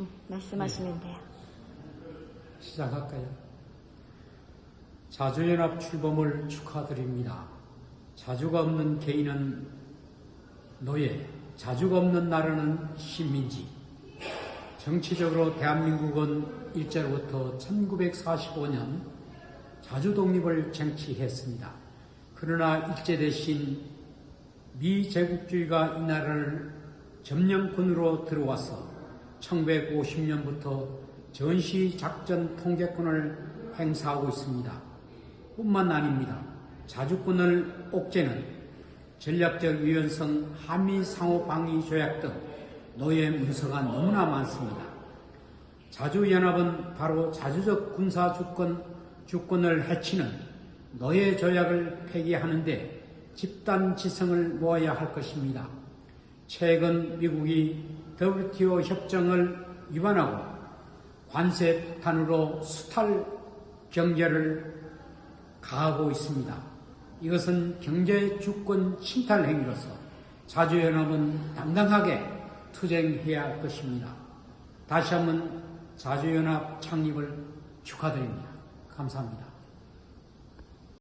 음, 말씀하시면 돼요. 시작할까요? 자주연합 출범을 축하드립니다. 자주가 없는 개인은 노예, 자주가 없는 나라는 식민지. 정치적으로 대한민국은 일제로부터 1945년 자주 독립을 쟁취했습니다. 그러나 일제 대신 미제국주의가 이 나라를 점령군으로 들어와서 1950년부터 전시작전 통제권을 행사하고 있습니다. 뿐만 아닙니다. 자주권을 옥죄는 전략적 유연성 한미 상호 방위 조약 등 노예 문서가 너무나 많습니다. 자주연합은 바로 자주적 군사 주권, 주권을 해치는 노예 조약을 폐기하는데 집단 지성을 모아야 할 것입니다. 최근 미국이 WTO 협정을 위반하고 관세 폭탄으로 수탈 경제를 가하고 있습니다. 이것은 경제 주권 침탈 행위로서 자주연합은 당당하게 투쟁해야 할 것입니다. 다시 한번 자주연합 창립을 축하드립니다. 감사합니다.